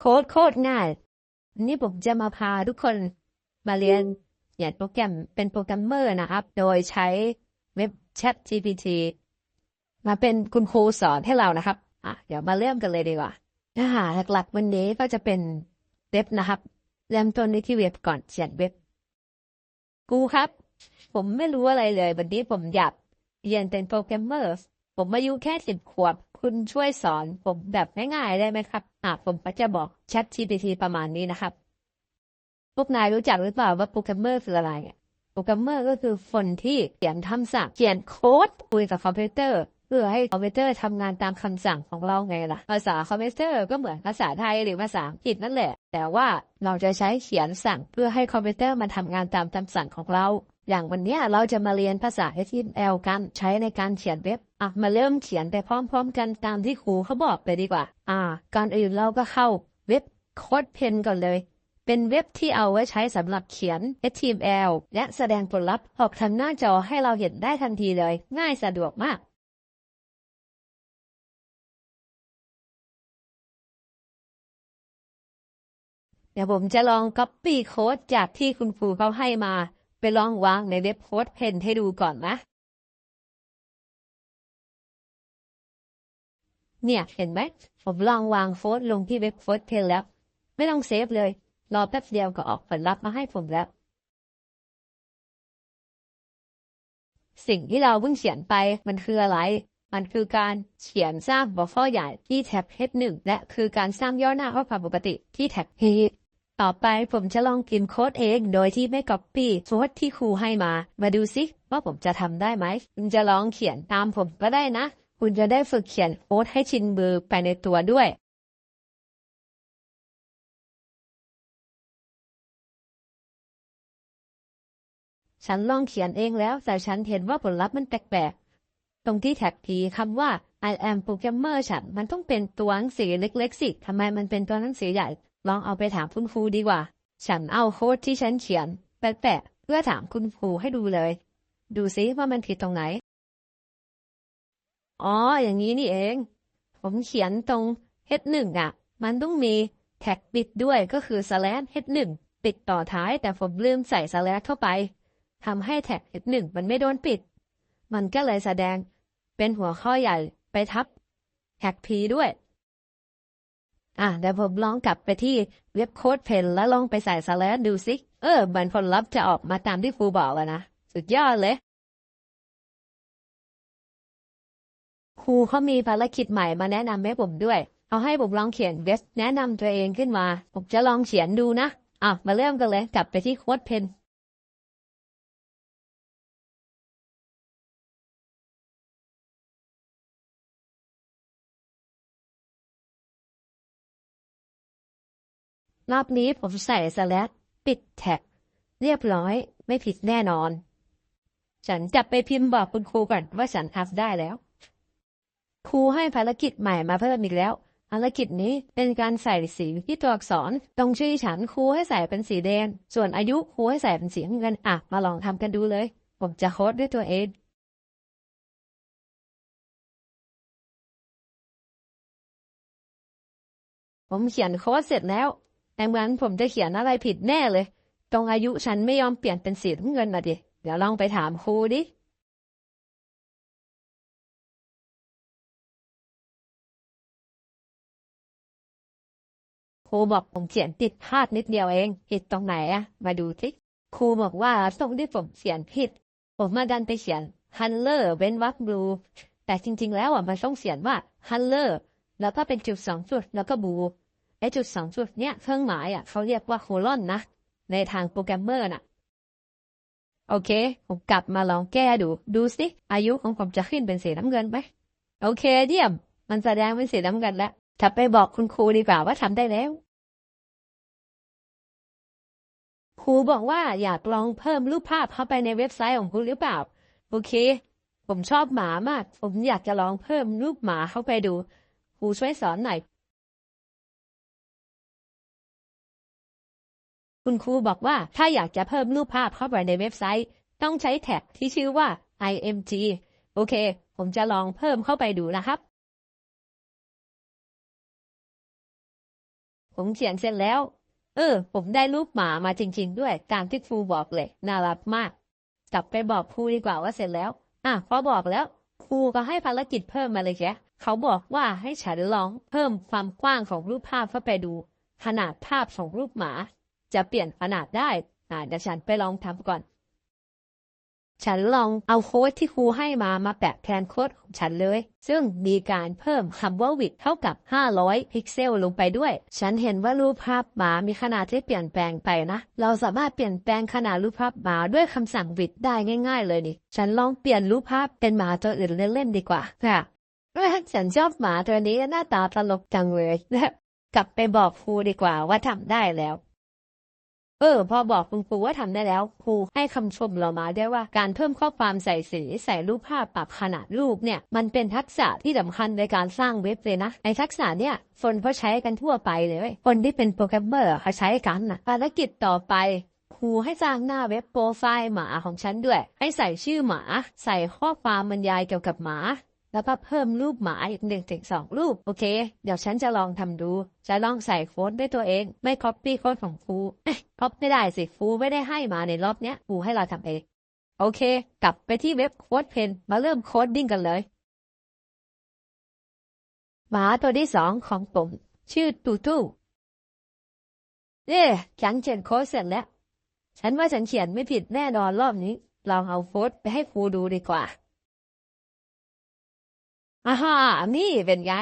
โค้ดโคตรง่ายนนี้ผมจะมาพาทุกคนมาเรียนเขียนโปรแกรมเป็นโปรแกรมเมอร์นะครับ โดยใช้เว็บ Chat GPT มาเป็นคุณครูสอนให้เรานะครับอะเดี๋ยวมาเริ่มกันเลยดีกว่าเนื้อหาหลักๆวันนี้ก็จะเป็นเว็บนะครับเริ่มต้นที่เว็บก่อนเขียนเว็บ กูครับ ผมไม่รู้อะไรเลย วันนี้ผมอยากเรียนเป็นโปรแกรมเมอร์ ผมอายุแค่สิบขวบ คุณช่วยสอนผมแบบง่ายๆได้ไหมครับ อะผมก็จะบอก Chat GPT ประมาณนี้นะครับ พวกนายรู้จักหรือเปล่าว่าโปรแกรมเมอร์คืออะไรโปรแกรมเมอร์ก็คือคนที่เขียนคำสั่ง เขียนโค้ดคุยกับคอมพิวเตอร์เพื่อให้คอมพิวเตอร์ทำงานตามคำสั่งของเราไงล่ะ ภาษาคอมพิวเตอร์ก็เหมือนภาษาไทยหรือภาษาอังกฤษนั่นแหละ แต่ว่าเราจะใช้เขียนสั่งเพื่อให้คอมพิวเตอร์มันทำงานตามคำสั่งของเรา อย่างวันนี้เราจะมาเรียนภาษา HTML กันใช้ในการเขียนเว็บอะมาเริ่มเขียนไปพร้อมๆ กันตามที่ครูเขาบอกไปดีกว่า อ่า ก่อนอื่นเราก็เข้าเว็บโค้ดเพนก่อนเลย เป็นเว็บที่เอาไว้ใช้สำหรับเขียน HTML และแสดงผลลัพธ์ออกทางหน้าจอให้เราเห็นได้ทันทีเลย ง่ายสะดวกมากเดี๋ยวผมจะลอง Copy โค้ดจากที่คุณครูเขาให้มา ไปลองวางในเว็บโค้ดเพนให้ดูก่อนนะเนี่ยเห็นไหมผมลองวางโค้ดลงที่เว็บโค้ดเพนแล้ว ไม่ต้องเซฟเลย รอแป๊บเดียวก็ออกผลลัพธ์มาให้ผมแล้ว สิ่งที่เราเพิ่งเขียนไปมันคืออะไร มันคือการเขียนสร้างหัวข้อใหญ่ที่แท็บ H1 และคือการสร้างย่อหน้าข้อความปกติที่แท็บ H ต่อไปผมจะลองกินโค้ดเองโดยที่ไม่ก๊อปปี้โค้ดที่ครูให้มา มาดูซิว่าผมจะทำได้ไหมคุณจะลองเขียนตามผมก็ได้นะ คุณจะได้ฝึกเขียนโค้ดให้ชินมือไปในตัวด้วยฉันลองเขียนเองแล้ว แต่ฉันเห็นว่าผลลัพธ์มันแปลกๆ ตรงที่แท็กทีคำว่า I am programmer ฉัน มันต้องเป็นตัวหนังสือเล็กๆสิทำไมมันเป็นตัวหนังสือใหญ่ ลองเอาไปถามคุณครูดีกว่า ฉันเอาโค้ดที่ฉันเขียนแปะๆเพื่อถามคุณครูให้ดูเลย ดูซิว่ามันผิดตรงไหน อ๋อ อย่างนี้นี่เอง ผมเขียนตรง H1 อะ มันต้องมีแท็กปิดด้วยก็คือ slash H1 ปิดต่อท้ายแต่ผมลืมใส่ slash เข้าไปทำให้แท็ก H1 มันไม่โดนปิด มันก็เลยแสดงเป็นหัวข้อใหญ่ไปทับแท็ก P ด้วย อะเดี๋ยวผมลองกลับไปที่เว็บโค้ดเพนแล้วลองไปใส่ slash ดูสิ เออมันผลลัพธ์จะออกมาตามที่ครูบอกแล้วนะ สุดยอดเลยครูเขามีภารกิจใหม่มาแนะนำให้ผมด้วย เอาให้ผมลองเขียนเว็บแนะนำตัวเองขึ้นมา ผมจะลองเขียนดูนะอะมาเริ่มกันเลย กลับไปที่โค้ดเพน รอบนี้ผมใส่สแลดปิดแท็ก เรียบร้อยไม่ผิดแน่นอน ฉันจะไปพิมพ์บอกคุณครูก่อนว่าฉันทำได้แล้ว ครูให้ภารกิจใหม่มาเพิ่มอีกแล้วภารกิจนี้เป็นการใส่สีที่ตัวอักษรตรงชื่อฉันครูให้ใส่เป็นสีแดง ส่วนอายุครูให้ใส่เป็นสีเงินอะมาลองทำกันดูเลย ผมจะโค้ดด้วยตัวเองผมเขียนโค้ดเสร็จแล้ว แต่เหมือนผมจะเขียนอะไรผิดแน่เลย ตรงอายุฉันไม่ยอมเปลี่ยนเป็นสีน้ำเงินนะดิ เดี๋ยวลองไปถามครูดิ ครูบอกผมเขียนติดพลาดนิดเดียวเอง ผิดตรงไหนอะมาดูสิครูบอกว่าตรงที่ผมเขียนผิด ผมมาดันไปเขียน Hunter เว้นวรรค blue แต่จริง ๆ แล้วอะมันต้องเขียนว่า Hunter แล้วก็เป็นจุดสองจุดแล้วก็ blue ไอ้จุดสองจุดเนี้ยเครื่องหมายอะเขาเรียกว่าโคลอนนะ ในทางโปรแกรมเมอร์น่ะ โอเค ผมกลับมาลองแก้ดู ดูสิ อายุของผมจะขึ้นเป็นสีน้ำเงินไหมโอเคเยี่ยม มันแสดงเป็นสีน้ำเงินแล้วถ้าไปบอกคุณครูดีกว่าว่าทำได้แล้วครูบอกว่าอยากลองเพิ่มรูปภาพเข้าไปในเว็บไซต์ของคุณหรือเปล่า โอเค ผมชอบหมามาก ผมอยากจะลองเพิ่มรูปหมาเข้าไปดู ครูช่วยสอนหน่อย คุณครูบอกว่าถ้าอยากจะเพิ่มรูปภาพเข้าไปในเว็บไซต์ ต้องใช้แท็กที่ชื่อว่า img โอเค ผมจะลองเพิ่มเข้าไปดูนะครับ ผมเขียนเสร็จแล้ว เออ ผมได้รูปหมามาจริง ๆ ด้วย ตามที่ครูบอกเลย น่ารักมาก กลับไปบอกครูดีกว่าว่าเสร็จแล้ว อะพอบอกแล้ว ครูก็ให้ภารกิจเพิ่มมาเลยแกเขาบอกว่าให้ฉันลองเพิ่มความกว้างของรูปภาพเข้าไปดู ขนาดภาพของรูปหมา จะเปลี่ยนขนาดได้ อ่าเดี๋ยวฉันไปลองทำก่อน ฉันลองเอาโค้ดที่ครูให้มามาแปะแทนโค้ดของฉันเลย ซึ่งมีการเพิ่มคำว่า width เท่ากับ 500 พิกเซลลงไปด้วย ฉันเห็นว่ารูปภาพหมามีขนาดที่เปลี่ยนแปลงไปนะ เราสามารถเปลี่ยนแปลงขนาดรูปภาพหมาด้วยคำสั่ง width ได้ง่าย ๆ เลยนี่ ฉันลองเปลี่ยนรูปภาพเป็นหมาตัวอื่นเล่นๆดีกว่าค่ะเอ้ยฉันชอบหมาตัวนี้หน้าตาตลกจังเลยและกลับไปบอกครูดีกว่าว่าทำได้แล้ว เออพอบอกคุณครูว่าทำได้แล้วครูให้คำชมเรามาได้ว่าการเพิ่มข้อความใส่สีใส่รูปภาพปรับขนาดรูปเนี่ยมันเป็นทักษะที่สำคัญในการสร้างเว็บเลยนะไอ้ทักษะเนี่ยคนเขาใช้กันทั่วไปเลยเว้ยคนที่เป็นโปรแกรมเมอร์เขาใช้กันนะภารกิจต่อไปครูให้สร้างหน้าเว็บโปรไฟล์หมาของฉันด้วย ให้ใส่ชื่อหมา ใส่ข้อความบรรยายเกี่ยวกับหมา แล้วก็เพิ่มรูปหมาอีกหนึ่งถึงสองรูป โอเค เดี๋ยวฉันจะลองทำดู จะลองใส่โค้ดด้วยตัวเอง ไม่ copy โค้ดของครูเอ๊ะ copy ไม่ได้สิครูไม่ได้ให้มาในรอบเนี้ยครูให้เราทำเอง โอเค กลับไปที่เว็บโค้ดเพนมาเริ่มโค้ดดิ้งกันเลย หมาตัวที่สองของผมชื่อตูตูเอ๊ะฉันเขียนโค้ดเสร็จแล้ว ฉันว่าฉันเขียนไม่ผิดแน่นอนรอบนี้ ลองเอาโค้ดไปให้ครูดูดีกว่า อาฮ่านี่เป็นไง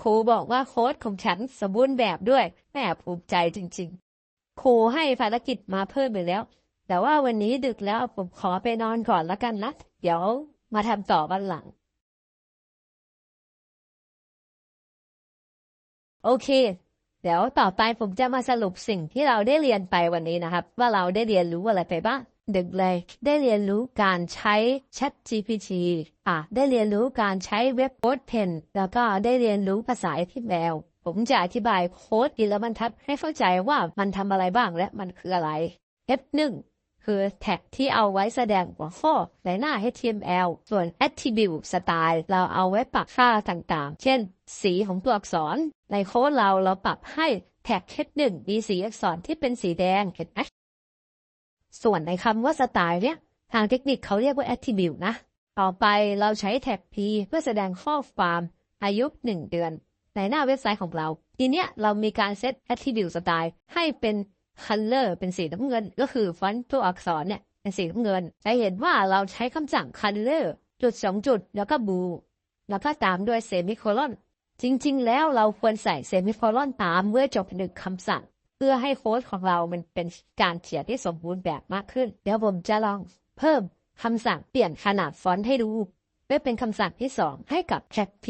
ครูบอกว่าโค้ดของฉันสมบูรณ์แบบด้วยแม่ภูมิใจจริง ๆ ครูให้ภารกิจมาเพิ่มไปแล้ว แต่ว่าวันนี้ดึกแล้วผมขอไปนอนก่อนละกันนะ เดี๋ยวมาทำต่อวันหลัง โอเค เดี๋ยวต่อไปผมจะมาสรุปสิ่งที่เราได้เรียนไปวันนี้นะครับ ว่าเราได้เรียนรู้อะไรไปบ้าง เดึกเลยได้เรียนรู้การใช้ Chat GPT อะได้เรียนรู้การใช้เว็บโค้ดเพนแล้วก็ได้เรียนรู้ภาษา HTML ผมจะอธิบายโค้ดทีละบรรทัดให้เข้าใจว่ามันทำอะไรบ้างและมันคืออะไร F1 คือแท็กที่เอาไว้แสดงหัวข้อในหน้า HTML ส่วน attribute style เราเอาไว้ปรับค่าต่างๆ เช่น สีของตัวอักษร ในโค้ดเราเราปรับให้แท็ก H1 มีสีอักษรที่เป็นสีแดงเห็นไหม ส่วนในคำว่าสไตล์เนี่ย ทางเทคนิคเขาเรียกว่า attribute นะ ต่อไปเราใช้แท็ก P เพื่อแสดงข้อความอายุ 1 เดือน ในหน้าเว็บไซต์ของเรา ทีเนี้ยเรามีการเซต attribute style ให้เป็น color เป็นสีน้ำเงิน ก็คือฟอนต์ตัวอักษรเนี่ยเป็นสีน้ำเงินจะเห็นว่าเราใช้คำสั่ง color จุดสองจุดแล้วก็ blue แล้วก็ตามด้วย semicolon จริง ๆ แล้วเราควรใส่ semicolon ตามเมื่อจบหนึ่งคำสั่ง เพื่อให้โค้ดของเรามันเป็นการเขียนที่สมบูรณ์แบบมากขึ้น เดี๋ยวผมจะลองเพิ่มคำสั่งเปลี่ยนขนาดฟอนต์ให้ดูเพื่อเป็นคำสั่งที่สองให้กับแท็ก P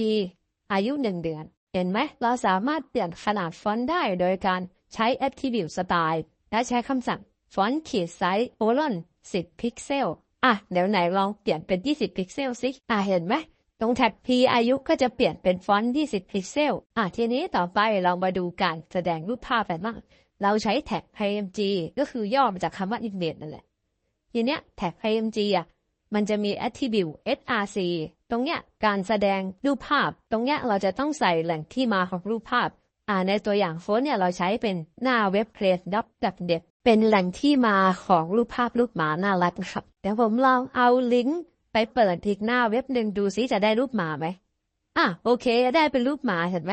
อายุหนึ่งเดือน เห็นไหม เราสามารถเปลี่ยนขนาดฟอนต์ได้โดยการใช้ attribute style และใช้คำสั่งฟอนต์ขีดไซส์โ o ลอน10 พิกเซล อะเดี๋ยวไหนลองเปลี่ยนเป็น 20 พิกเซลสิ อะเห็นไหม ตรงแท็ก P อายุก็จะเปลี่ยนเป็นฟอนต์20พิกเซล อะทีนี้ต่อไปเรามาดูการแสดงรูปภาพกันบ้าง เราใช้แท็ก PNG ก็คือย่อมาจากคำว่า image นั่นแหละ ทีเนี้ยแท็ก PNG อะ มันจะมี attribute src ตรงเนี้ยการแสดงรูปภาพ ตรงเนี้ยเราจะต้องใส่แหล่งที่มาของรูปภาพ อ่าในตัวอย่างโฟนเนี่ยเราใช้เป็นหน้าเว็บเพลสดับดับเด็ดเป็นแหล่งที่มาของรูปภาพรูปหมาน่ารักนะครับ เดี๋ยวผมลองเอาลิงก์ ไปเปิดอีกหน้าเว็บหนึ่งดูซิจะได้รูปหมาไหมอะโอเค ได้เป็นรูปหมาเห็นไหม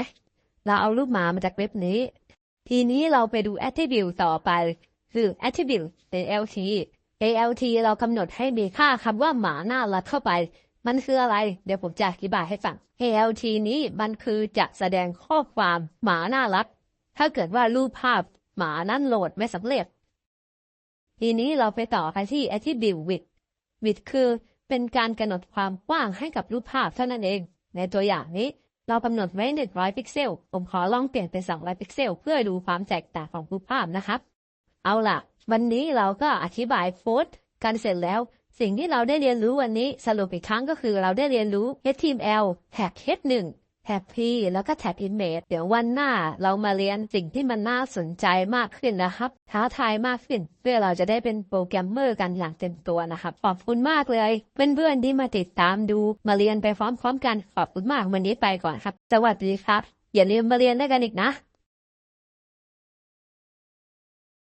เราเอารูปหมามาจากเว็บนี้ ทีนี้เราไปดู attribute ต่อไป คือ attribute เป็น lt alt เรากำหนดให้มีค่าคำว่าหมาหน่ารักเข้าไป มันคืออะไร เดี๋ยวผมจะอธิบายให้ฟัง alt นี้มันคือจะแสดงข้อความหมาน่ารักถ้าเกิดว่ารูปภาพหมานั้นโหลดไม่สำเร็จ ทีนี้เราไปต่อกันที่ attribute width width คือ เป็นการกำหนดความกว้างให้กับรูปภาพเท่านั้นเอง ในตัวอย่างนี้เรากำหนดไว้ 100 พิกเซล ผมขอลองเปลี่ยนเป็น 200 พิกเซล เพื่อดูความแตกต่างของรูปภาพนะครับ เอาล่ะ วันนี้เราก็อธิบายโฟล์กันเสร็จแล้ว สิ่งที่เราได้เรียนรู้วันนี้สรุปอีกครั้งก็คือเราได้เรียนรู้ HTML แท็ก H1 แฮปปี้แล้วก็แท็กอินเมจเดี๋ยววันหน้าเรามาเรียนสิ่งที่มันน่าสนใจมากขึ้นนะครับ ท้าทายมากขึ้น เพื่อเราจะได้เป็นโปรแกรมเมอร์กันอย่างเต็มตัวนะครับ ขอบคุณมากเลย เพื่อนๆที่มาติดตามดูมาเรียนไปพร้อมๆกัน ขอบคุณมากวันนี้ไปก่อนครับ สวัสดีครับ อย่าลืมมาเรียนด้วยกันอีกนะ